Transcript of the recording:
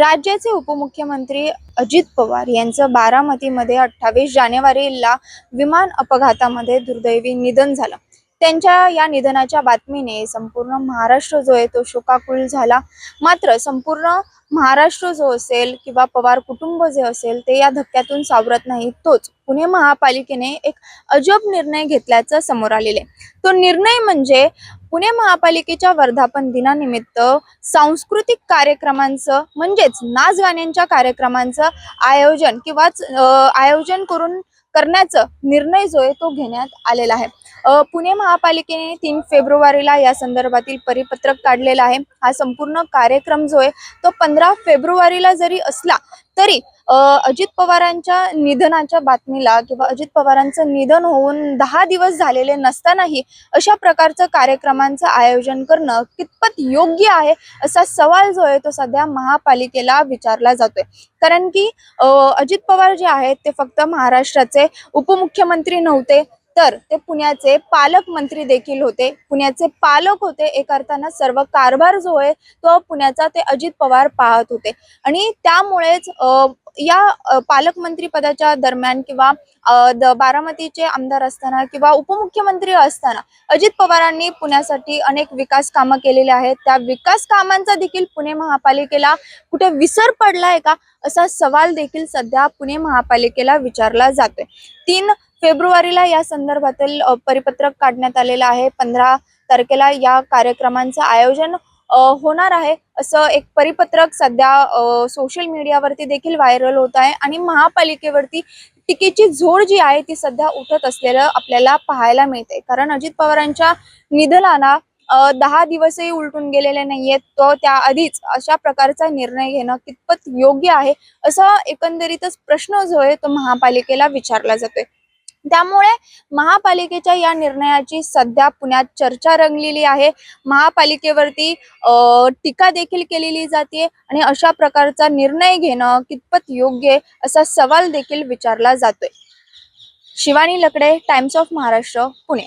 राज्याचे उपमुख्यमंत्री अजित पवार यांचं बारामतीमध्ये अठ्ठावीस जानेवारीला विमान अपघातामध्ये दुर्दैवी निधन झालं. त्यांच्या या निधनाच्या बातमीने संपूर्ण महाराष्ट्र जो आहे तो शोकाकुल झाला. मात्र संपूर्ण महाराष्ट्र जो असेल किंवा पवार कुटुंब जे असेल ते या धक्क्यातून सावरत नाही तोच पुणे महापालिकेने एक अजब निर्णय घेतल्याचं समोर आलेले तो निर्णय म्हणजे पुणे महापालिकेच्या वर्धापन दिनानिमित्त सांस्कृतिक कार्यक्रमांचं म्हणजेच नाच गाण्यांच्या कार्यक्रमांचं आयोजन किंवा आयोजन करून करण्याचा निर्णय जो आहे तो घेण्यात आलेला आहे. पुणे महापालिकेने तीन फेब्रुवारीला या संदर्भातील परिपत्रक काढलेलं आहे. हा संपूर्ण कार्यक्रम जो आहे तो पंधरा फेब्रुवारीला जरी असला तरी अजित पवारांच्या निधनाच्या बातमीला किंवा अजित पवारांचं निधन होऊन दहा दिवस झालेले नसतानाही अशा प्रकारचं कार्यक्रमांचं आयोजन करणं कितपत योग्य आहे असा सवाल जो आहे तो सध्या महापालिकेला विचारला जातोय. कारण की अजित पवार जे आहेत ते फक्त महाराष्ट्राचे उपमुख्यमंत्री नव्हते तर ते पुण्याचे पालकमंत्री देखील होते. पुण्याचे पालक होते एक अर्थानं सर्व कारभार जो आहे तो पुण्याचा ते अजित पवार पाहत होते. आणि त्यामुळेच या पालकमंत्री पदाच्या दरम्यान किंवा बारामतीचे आमदार असताना किंवा उपमुख्यमंत्री असताना अजित पवारांनी पुण्यासाठी अनेक विकास कामं केलेली आहेत. त्या विकास कामांचा देखील पुणे महापालिकेला कुठे विसर पडलाय का असा सवाल देखील सध्या पुणे महापालिकेला विचारला जातोय. तीन फेब्रुवारीला या संदर्भातील परिपत्रक काढण्यात आलेलं आहे. पंधरा तारखेला या कार्यक्रमांचं आयोजन होणार आहे. असं एक परिपत्रक सध्या सोशल मीडियावरती देखील व्हायरल होत आहे आणि महापालिकेवरती टीकेची झोड जी आहे ती सध्या उठत असलेलं आपल्याला पाहायला मिळते कारण अजित पवारांच्या निधनाला दहा दिवसही उलटून गेलेले नाहीयेत. तो त्याआधीच अशा प्रकारचा निर्णय घेणं कितपत योग्य आहे असा एकंदरीतच प्रश्न जो आहे तो महापालिकेला विचारला जातोय. त्यामुळे महापालिकेच्या या निर्णयाची सध्या पुण्यात चर्चा रंगलेली आहे. महापालिकेवरती टीका देखील केलेली जाते आणि अशा प्रकारचा निर्णय घेणं कितपत योग्य असा सवाल देखील विचारला जातोय. Shivani Lakade Times of Maharashtra Pune.